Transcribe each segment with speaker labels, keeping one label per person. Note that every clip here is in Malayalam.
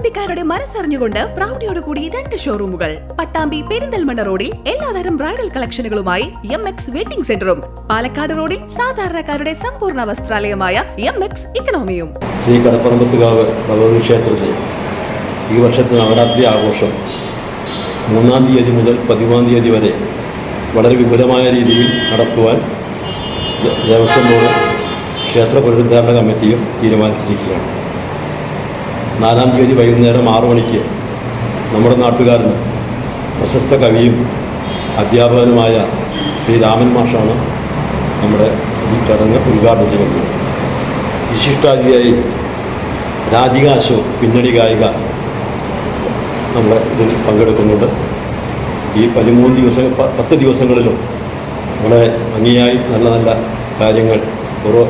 Speaker 1: പട്ടാമ്പിക്കാരുടെ മനസ്സറിഞ്ഞുകൊണ്ട് പ്രൗഢിയോടുകൂടി രണ്ട് ഷോറൂമുകൾ പട്ടാമ്പി പെരിന്തൽമണ്ണ റോഡിൽ എല്ലാതരം ബ്രൈഡൽ കളക്ഷനുകളുമായി എം എക്സ് വെഡിംഗ് സെന്ററും. പാലക്കാട് റോഡിൽ സാധാരണക്കാരുടെ സമ്പൂർണ വസ്ത്രാലയമായ എം എക്സ് ഇക്കണോമിയും.
Speaker 2: ശ്രീ കടപ്പറമ്പത്തുകാവ് ഭഗവതി ക്ഷേത്രത്തിൽ ഈ വർഷത്തെ നവരാത്രി ആഘോഷം മൂന്നാം തീയതി മുതൽ പതിമൂന്നാം തീയതി വരെ വളരെ വിപുലമായ രീതിയിൽ നടത്തുവാൻ ദേവസ്വം ബോർഡ് ക്ഷേത്ര പുനരുദ്ധാരണ കമ്മിറ്റിയും തീരുമാനിച്ചിരിക്കുകയാണ്. നാലാം തീയതി വൈകുന്നേരം ആറു മണിക്ക് നമ്മുടെ നാട്ടുകാരനും പ്രശസ്ത കവിയും അധ്യാപകനുമായ ശ്രീ രാമൻ മാഷാണ് നമ്മുടെ ഈ ചടങ്ങ് ഉദ്ഘാടനം ചെയ്യുന്നത്. വിശിഷ്ടാതിഥിയായി രാധിക അശോക് പിന്നണി ഗായിക നമ്മൾ ഇതിൽ പങ്കെടുക്കുന്നുണ്ട്. ഈ പതിമൂന്ന് ദിവസം പത്ത് ദിവസങ്ങളിലും വളരെ ഭംഗിയായി നല്ല നല്ല കാര്യങ്ങൾ ഓരോ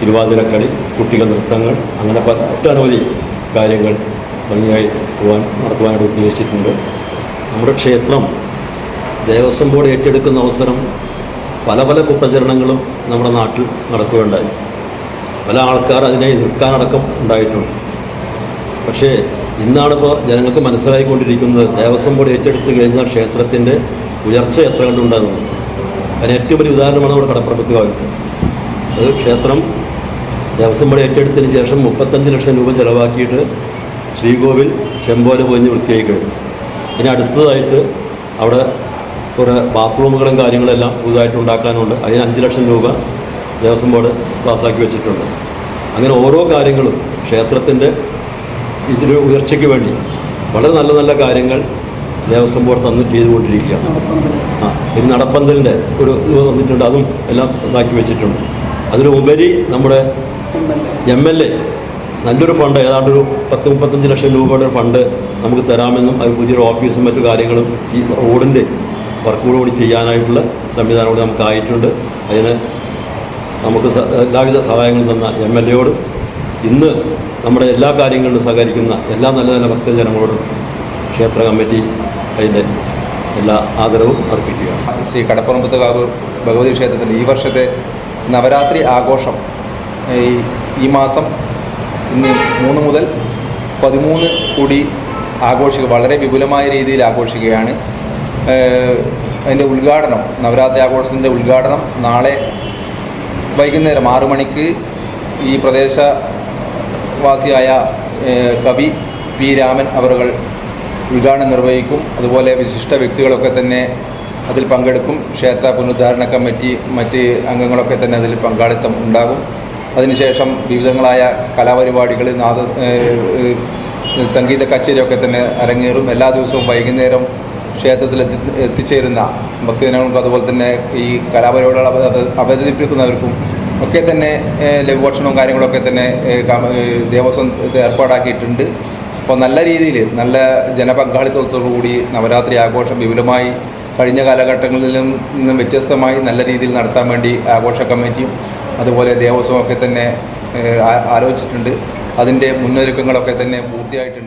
Speaker 2: തിരുവാതിരക്കളി കുട്ടികൾ നൃത്തങ്ങൾ അങ്ങനെ പല ഒട്ടനവധി കാര്യങ്ങൾ ഭംഗിയായി പോകാൻ നടത്തുവാനായിട്ട് ഉദ്ദേശിച്ചിട്ടുണ്ട്. നമ്മുടെ ക്ഷേത്രം ദേവസ്വം ബോർഡ് ഏറ്റെടുക്കുന്ന അവസരം പല പല കുപ്രചരണങ്ങളും നമ്മുടെ നാട്ടിൽ നടക്കുകയുണ്ടായി. പല ആൾക്കാർ അതിനെ നിൽക്കാനടക്കം ഉണ്ടായിട്ടുണ്ട്. പക്ഷേ ഇന്നാണിപ്പോൾ ജനങ്ങൾക്ക് മനസ്സിലായിക്കൊണ്ടിരിക്കുന്നത് ദേവസ്വം ബോർഡ് ഏറ്റെടുത്ത് കഴിഞ്ഞ ക്ഷേത്രത്തിന്റെ ഉയർച്ച എത്ര കണ്ടുണ്ടെന്ന് അതിന് ഏറ്റവും വലിയ ഉദാഹരണമാണ് നമ്മുടെ കടപ്പുറത്ത് കാവ് അത് ക്ഷേത്രം ദേവസ്വം ബോർഡ് ഏറ്റെടുത്തതിന് ശേഷം മുപ്പത്തഞ്ച് ലക്ഷം രൂപ ചിലവാക്കിയിട്ട് ശ്രീകോവിൽ ചെമ്പോല പൊഞ്ഞ് വൃത്തിയായി കഴിഞ്ഞു. ഇനി അടുത്തതായിട്ട് അവിടെ കുറേ ബാത്റൂമുകളും കാര്യങ്ങളെല്ലാം പുതുതായിട്ട് ഉണ്ടാക്കാനുണ്ട്. അതിന് അഞ്ച് ലക്ഷം രൂപ ദേവസ്വം ബോർഡ് പാസ്സാക്കി വെച്ചിട്ടുണ്ട്. അങ്ങനെ ഓരോ കാര്യങ്ങളും ക്ഷേത്രത്തിന്റെ ഇതിന് ഉയർച്ചയ്ക്ക് വേണ്ടി വളരെ നല്ല നല്ല കാര്യങ്ങൾ ദേവസ്വം ബോർഡ് തന്നു ചെയ്തുകൊണ്ടിരിക്കുകയാണ്. ആ ഇനി നടപ്പന്തലിന്റെ ഒരു ഇത് വന്നിട്ടുണ്ട്. അതും എല്ലാം ഇതാക്കി വെച്ചിട്ടുണ്ട്. അതിലുപരി നമ്മുടെ എം എൽ എ നല്ലൊരു ഫണ്ട് ഏതാണ്ട് ഒരു പത്ത് മുപ്പത്തഞ്ച് ലക്ഷം രൂപയുടെ ഫണ്ട് നമുക്ക് തരാമെന്നും അത് പുതിയൊരു ഓഫീസും മറ്റു കാര്യങ്ങളും ഈ റോഡിന്റെ വർക്കുകൂടെ കൂടി ചെയ്യാനായിട്ടുള്ള സംവിധാനം കൂടി നമുക്കായിട്ടുണ്ട് അതിന് നമുക്ക് എല്ലാവിധ സഹായങ്ങളും തന്ന എം എൽ എയോടും ഇന്ന് നമ്മുടെ എല്ലാ കാര്യങ്ങളിലും സഹകരിക്കുന്ന എല്ലാ നല്ല നല്ല ഭക്തജനങ്ങളോടും ക്ഷേത്ര കമ്മിറ്റി അതിന്റെ എല്ലാ ആദരവും അർപ്പിക്കുകയാണ്.
Speaker 3: ശ്രീ കടപ്പുറമ്പത്തുകാവ് ഭഗവതി ക്ഷേത്രത്തിൽ ഈ വർഷത്തെ നവരാത്രി ആഘോഷം ഈ മാസം ഇന്ന് മൂന്ന് മുതൽ പതിമൂന്ന് കൂടി ആഘോഷിക്കുക വളരെ വിപുലമായ രീതിയിൽ ആഘോഷിക്കുകയാണ്. അതിന്റെ ഉദ്ഘാടനം നവരാത്രി ആഘോഷത്തിന്റെ ഉദ്ഘാടനം നാളെ വൈകുന്നേരം ആറു മണിക്ക് ഈ പ്രദേശവാസിയായ കവി പി രാമൻ അവറുകൾ ഉദ്ഘാടനം നിർവഹിക്കും. അതുപോലെ വിശിഷ്ട വ്യക്തികളൊക്കെ തന്നെ അതിൽ പങ്കെടുക്കും. ക്ഷേത്ര പുനരുദ്ധാരണ കമ്മിറ്റി മറ്റ് അംഗങ്ങളൊക്കെ തന്നെ അതിൽ പങ്കാളിത്തം ഉണ്ടാകും. അതിനുശേഷം വിവിധങ്ങളായ കലാപരിപാടികൾ നാദ സംഗീത കച്ചേരിയൊക്കെ തന്നെ അരങ്ങേറും. എല്ലാ ദിവസവും വൈകുന്നേരം ക്ഷേത്രത്തിൽ എത്തി എത്തിച്ചേരുന്ന ഭക്തജനങ്ങൾക്കും അതുപോലെ തന്നെ ഈ കലാപരിപാടികൾ അവതരിപ്പിക്കുന്നവർക്കും ഒക്കെ തന്നെ ലഘുഭക്ഷണവും കാര്യങ്ങളൊക്കെ തന്നെ ദേവസ്വം ഏർപ്പാടാക്കിയിട്ടുണ്ട്. അപ്പോൾ നല്ല രീതിയിൽ നല്ല ജനപങ്കാളിത്തത്തോടു കൂടി നവരാത്രി ആഘോഷം വിപുലമായി കഴിഞ്ഞ കാലഘട്ടങ്ങളിൽ നിന്നും വ്യത്യസ്തമായി നല്ല രീതിയിൽ നടത്താൻ വേണ്ടി ആഘോഷ കമ്മിറ്റിയും അതുപോലെ ദേവസ്വമൊക്കെ തന്നെ ആലോചിച്ചിട്ടുണ്ട്. അതിന്റെ മുന്നൊരുക്കങ്ങളൊക്കെ തന്നെ പൂർത്തിയായിട്ടുണ്ട്.